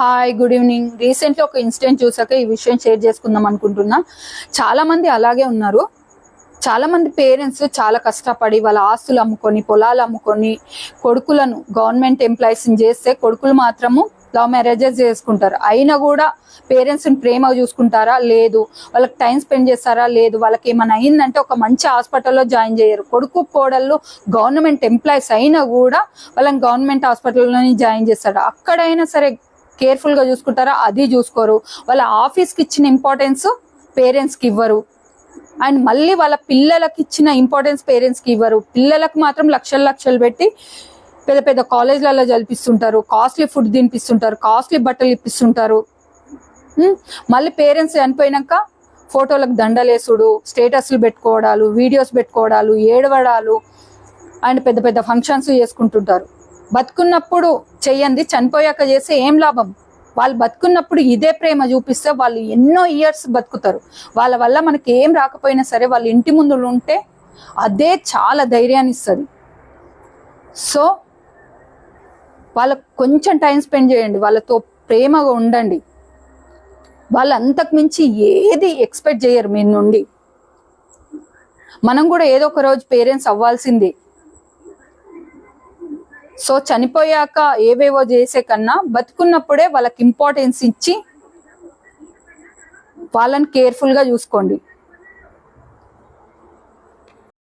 Hi good evening. Recently ఒక incident చూసాక ఈ విషయం షేర్ చేసుకుందాం అనుకుంటున్నా. చాలా మంది అలాగే ఉన్నారు. చాలా మంది పేరెంట్స్ చాలా కష్టపడి వాళ్ళ ఆస్తులు అమ్ముకొని పొలాలు అమ్ముకొని కొడుకులను గవర్నమెంట్ ఎంప్లాయీస్ని చేస్తే కొడుకులు మాత్రము లవ్ మ్యారేజెస్ చేసుకుంటారు. అయినా కూడా పేరెంట్స్ని ప్రేమగా చూసుకుంటారా? లేదు. వాళ్ళకి టైం స్పెండ్ చేస్తారా? లేదు. వాళ్ళకి ఏమైనా అయిందంటే ఒక మంచి హాస్పిటల్లో జాయిన్ చేయరు. కొడుకు కోడళ్ళు గవర్నమెంట్ ఎంప్లాయీస్ అయినా కూడా వాళ్ళని గవర్నమెంట్ హాస్పిటల్లోనే జాయిన్ చేస్తారు. అక్కడైనా సరే కేర్ఫుల్గా చూసుకుంటారా? అది చూసుకోరు. వాళ్ళ ఆఫీస్కి ఇచ్చిన ఇంపార్టెన్స్ పేరెంట్స్కి ఇవ్వరు. అండ్ మళ్ళీ వాళ్ళ పిల్లలకి ఇచ్చిన ఇంపార్టెన్స్ పేరెంట్స్కి ఇవ్వరు. పిల్లలకు మాత్రం లక్షలు లక్షలు పెట్టి పెద్ద పెద్ద కాలేజ్లలో చదివిస్తుంటారు కాస్ట్లీ ఫుడ్ తినిపిస్తుంటారు. కాస్ట్లీ బట్టలు ఇప్పిస్తుంటారు. మళ్ళీ పేరెంట్స్ చనిపోయినాక ఫోటోలకు దండలేసుడు స్టేటస్లు పెట్టుకోవడాలు వీడియోస్ పెట్టుకోవడాలు ఏడవడాలు అండ్ పెద్ద పెద్ద ఫంక్షన్స్ చేసుకుంటుంటారు. బతుకున్నప్పుడు చెయ్యండి చనిపోయాక చేస్తే ఏం లాభం? వాళ్ళు బతుకున్నప్పుడు ఇదే ప్రేమ చూపిస్తే వాళ్ళు ఎన్నో ఇయర్స్ బతుకుతారు. వాళ్ళ వల్ల మనకి ఏం రాకపోయినా సరే వాళ్ళ ఇంటి ముందు ఉంటే అదే చాలా ధైర్యాన్ని ఇస్తుంది. సో వాళ్ళకు కొంచెం టైం స్పెండ్ చేయండి వాళ్ళతో ప్రేమగా ఉండండి. వాళ్ళు అంతకు మించి ఏది ఎక్స్పెక్ట్ చేయరు మీ నుండి. మనం కూడా ఏదో ఒక రోజు పేరెంట్స్ అవ్వాల్సిందే. సో చనిపోయాక ఏవేవో చేసే కన్నా బతుకున్నప్పుడే వాళ్ళకి ఇంపార్టెన్స్ ఇచ్చి వాళ్ళని కేర్ఫుల్గా చూసుకోండి.